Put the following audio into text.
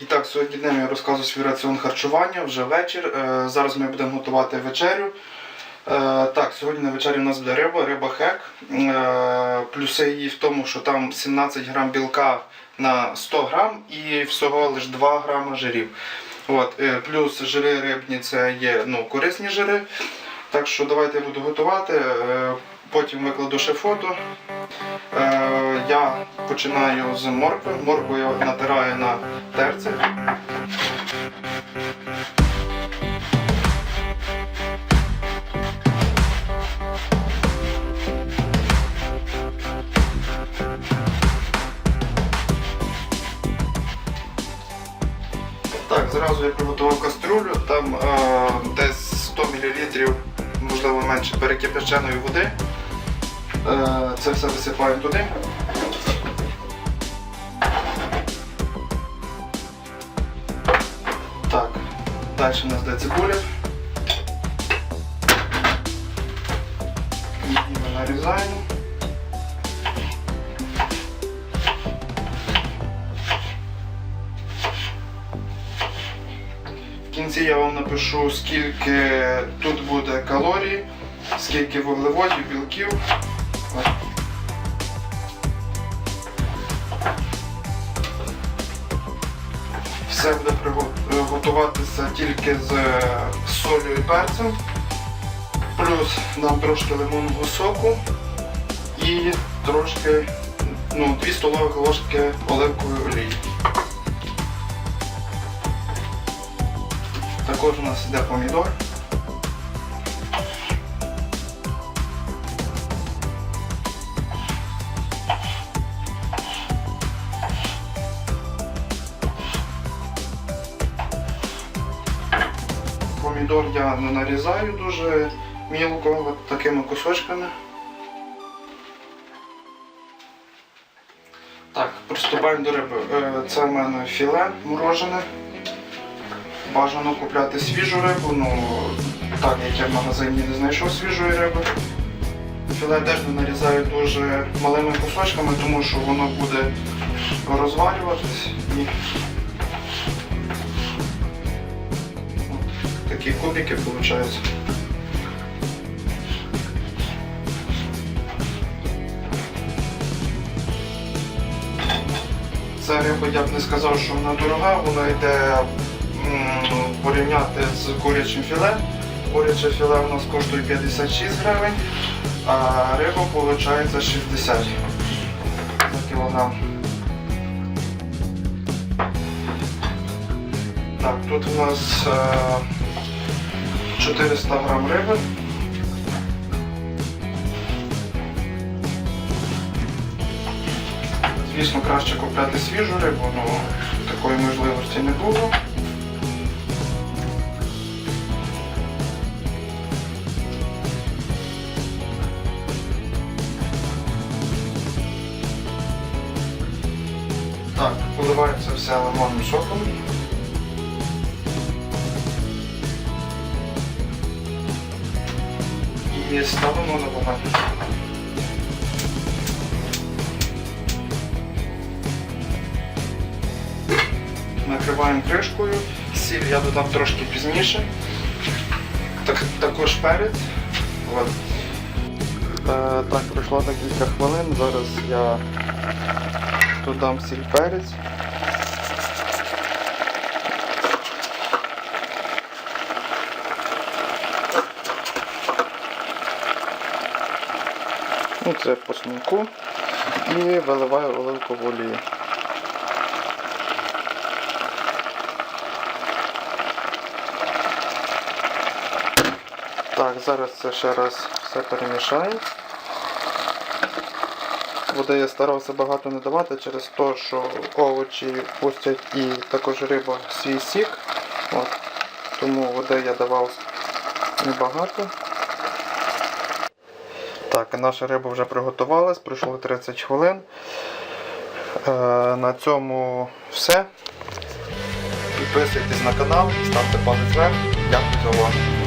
І так, сьогодні днем я розказую свій раціон харчування, вже вечір. Е, Зараз ми будемо готувати вечерю. Е, Так, сьогодні на вечері у нас буде риба, риба хек. Е, Плюси її в тому, що там 17 грам білка на 100 грам і всього лише 2 грама жирів. От, плюс жири рибні це є ну, корисні жири. Так що давайте я буду готувати. Потім викладу ще фото. Я починаю з моркви. Моркву я натираю на терці. Так, зразу я приготував каструлю, там е, десь 100 мл, можливо менше перекипяченої води. Е, це все висипаємо туди. Так, далі у нас йде цибуля. Її ми нарізаємо. В кінці я вам напишу, скільки тут буде калорій, скільки вуглеводів, білків. Все буде готуватися тільки з е, солью і перцем. Плюс нам трошки лимонного соку і трошки ну, 2 столових ложки оливкової олії. Також у нас йде помідор. Помідор я не нарізаю дуже мілко, от такими кусочками. Так, приступаємо до риби. Е, Це в мене філе морожене. Бажано купляти свіжу рибу, ну так як я в магазині не знайшов свіжої риби. Філе теж не нарізаю дуже малими кусочками, тому що воно буде розвалюватись і Такі кубики виходять. Ця риба я б не сказав, що вона дорога, вона йде порівняти з курячим філе. Куряче філе у нас коштує 56 гривень, а риба виходить 60 за кілограм. Так, тут у нас е, 400 грам риби. Звісно, краще купляти свіжу рибу, але такої можливості не було. Так, поливається все лимонним соком. І ставимо на. Накриваємо кришкою. Сіль я додам трошки пізніше. Так, також перець. От. Е, так, пройшло декілька хвилин. Зараз я додам сіль перець. Ну, це по смаку. І виливаю оливкову олію. Так, зараз це ще раз все перемішаю. Води я старався багато не давати через те, що овочі пустять і також риба свій сік. От. Тому води я давав небагато. Так, наша риба вже приготувалась, пройшло 30 хвилин. Е, на цьому все. Підписуйтесь на канал, ставте палець вверх. Дякую за увагу.